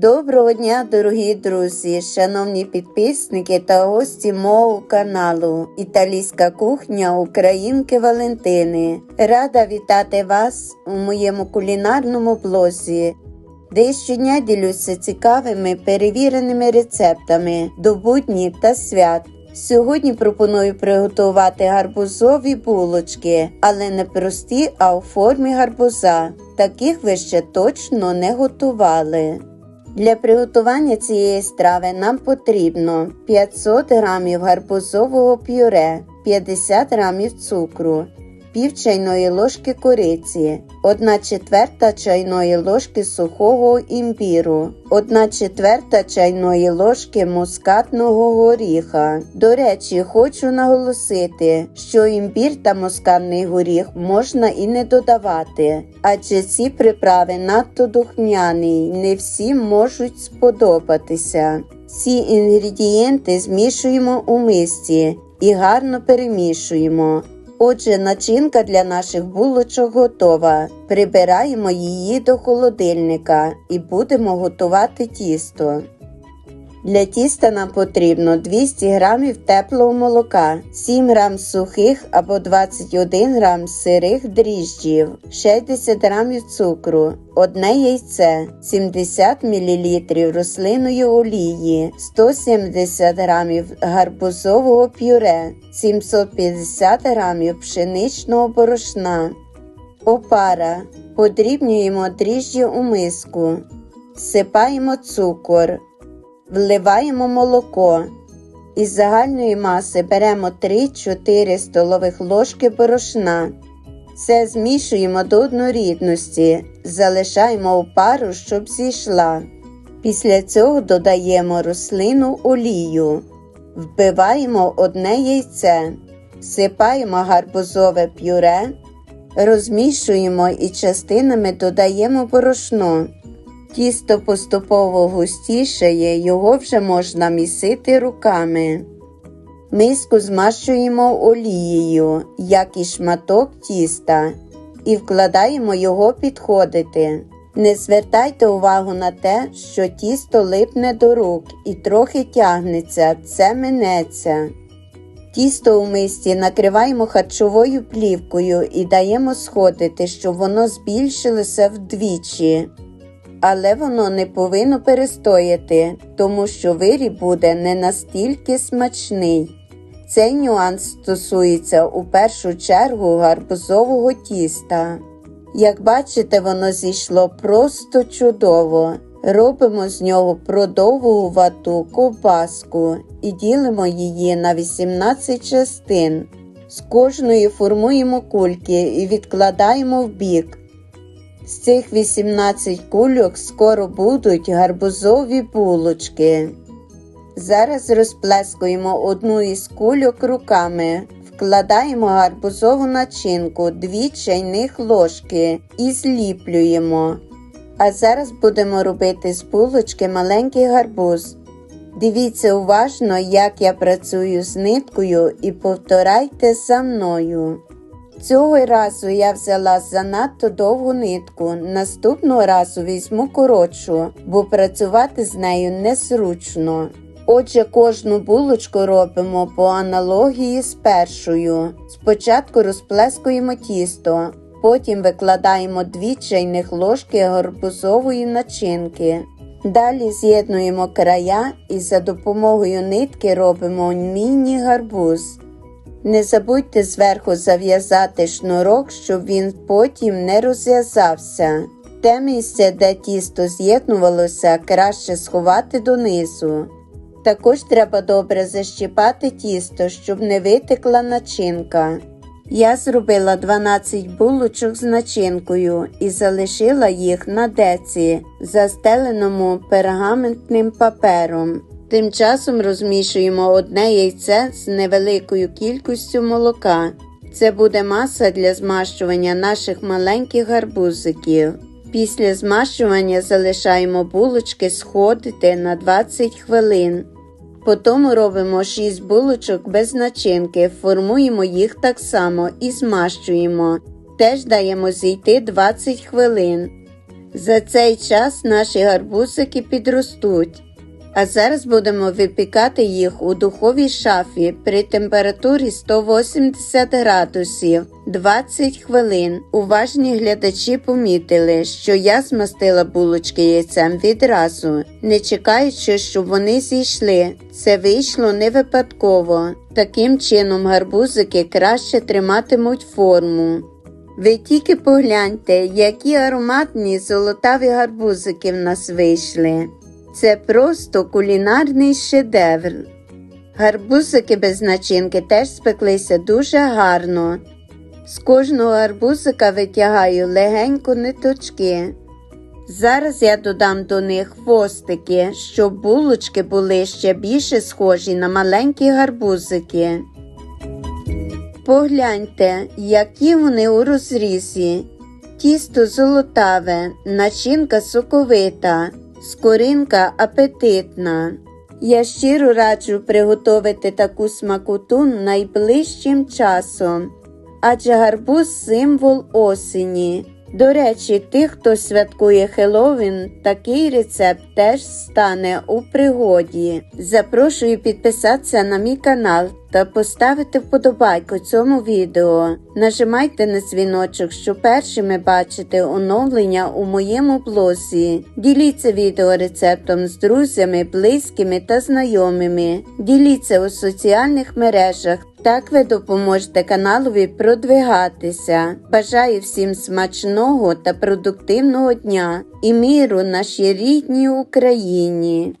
Доброго дня, дорогі друзі, шановні підписники та гості мого каналу Італійська кухня Українки Валентини. Рада вітати вас у моєму кулінарному блозі, де щодня ділюся цікавими перевіреними рецептами до буднів та свят. Сьогодні пропоную приготувати гарбузові булочки, але не прості, а у формі гарбуза. Таких ви ще точно не готували. Для приготування цієї страви нам потрібно 500 г гарбузового пюре, 50 г цукру, пів чайної ложки кориці, 1 четверта чайної ложки сухого імбіру, 1 четверта чайної ложки мускатного горіха. До речі, хочу наголосити, що імбір та мускатний горіх можна і не додавати, адже ці приправи надто духмяні, не всім можуть сподобатися. Ці інгредієнти змішуємо у мисці і гарно перемішуємо. Отже, начинка для наших булочок готова. Прибираємо її до холодильника і будемо готувати тісто. Для тіста нам потрібно 200 г теплого молока, 7 г сухих або 21 г сирих дріжджів, 60 г цукру, одне яйце, 70 мл рослинної олії, 170 г гарбузового пюре, 750 г пшеничного борошна, опара. Подрібнюємо дріжджі у миску, всипаємо цукор. Вливаємо молоко. Із загальної маси беремо 3-4 столових ложки борошна. Все змішуємо до однорідності, залишаємо у пару, щоб зійшла. Після цього додаємо рослину олію, вбиваємо одне яйце, всипаємо гарбузове пюре, розмішуємо і частинами додаємо борошно. Тісто поступово густішає, його вже можна місити руками. Миску змащуємо олією, як і шматок тіста, і вкладаємо його підходити. Не звертайте увагу на те, що тісто липне до рук і трохи тягнеться, це минеться. Тісто у мисці накриваємо харчовою плівкою і даємо сходити, щоб воно збільшилося вдвічі але воно не повинно перестояти, тому що виріб буде не настільки смачний. Цей нюанс стосується у першу чергу гарбузового тіста. Як бачите, воно зійшло просто чудово. Робимо з нього продовгувату ковбаску і ділимо її на 18 частин. З кожної формуємо кульки і відкладаємо в бік. З цих 18 кульок скоро будуть гарбузові булочки. Зараз розплескуємо одну із кульок руками, вкладаємо гарбузову начинку 2 чайних ложки і зліплюємо. А зараз будемо робити з булочки маленький гарбуз. Дивіться уважно, як я працюю з ниткою, і повторяйте за мною. Цього разу я взяла занадто довгу нитку, наступного разу візьму коротшу, бо працювати з нею незручно. Отже, кожну булочку робимо по аналогії з першою. Спочатку розплескуємо тісто, потім викладаємо 2 чайних ложки гарбузової начинки. Далі з'єднуємо края і за допомогою нитки робимо міні-гарбуз. Не забудьте зверху зав'язати шнурок, щоб він потім не розв'язався. Те місце, де тісто з'єднувалося, краще сховати донизу. Також треба добре защіпати тісто, щоб не витекла начинка. Я зробила 12 булочок з начинкою і залишила їх на деці, застеленому пергаментним папером. Тим часом розмішуємо одне яйце з невеликою кількістю молока. Це буде маса для змащування наших маленьких гарбузиків. Після змащування залишаємо булочки сходити на 20 хвилин. Потім робимо 6 булочок без начинки, формуємо їх так само і змащуємо. Теж даємо зійти 20 хвилин. За цей час наші гарбузики підростуть. А зараз будемо випікати їх у духовій шафі при температурі 180 градусів 20 хвилин. Уважні глядачі помітили, що я змастила булочки яйцем відразу, не чекаючи, щоб вони зійшли. Це вийшло не випадково. Таким чином гарбузики краще триматимуть форму. Ви тільки погляньте, які ароматні золотаві гарбузики в нас вийшли. Це просто кулінарний шедевр. Гарбузики без начинки теж спеклися дуже гарно. З кожного гарбузика витягаю легенько ниточки. Зараз я додам до них хвостики, щоб булочки були ще більше схожі на маленькі гарбузики. Погляньте, які вони у розрізі. Тісто золотаве, начинка соковита, скоринка апетитна. Я щиро раджу приготувати таку смакоту найближчим часом, адже гарбуз символ осені. До речі, тих, хто святкує Хеллоуін, такий рецепт теж стане у пригоді. Запрошую підписатися на мій канал та поставити вподобайку цьому відео. Нажимайте на дзвіночок, щоб першими бачити оновлення у моєму блозі. Діліться відео рецептом з друзями, близькими та знайомими. Діліться у соціальних мережах. Так ви допоможете каналові продвигатися. Бажаю всім смачного та продуктивного дня і міру нашій рідній Україні.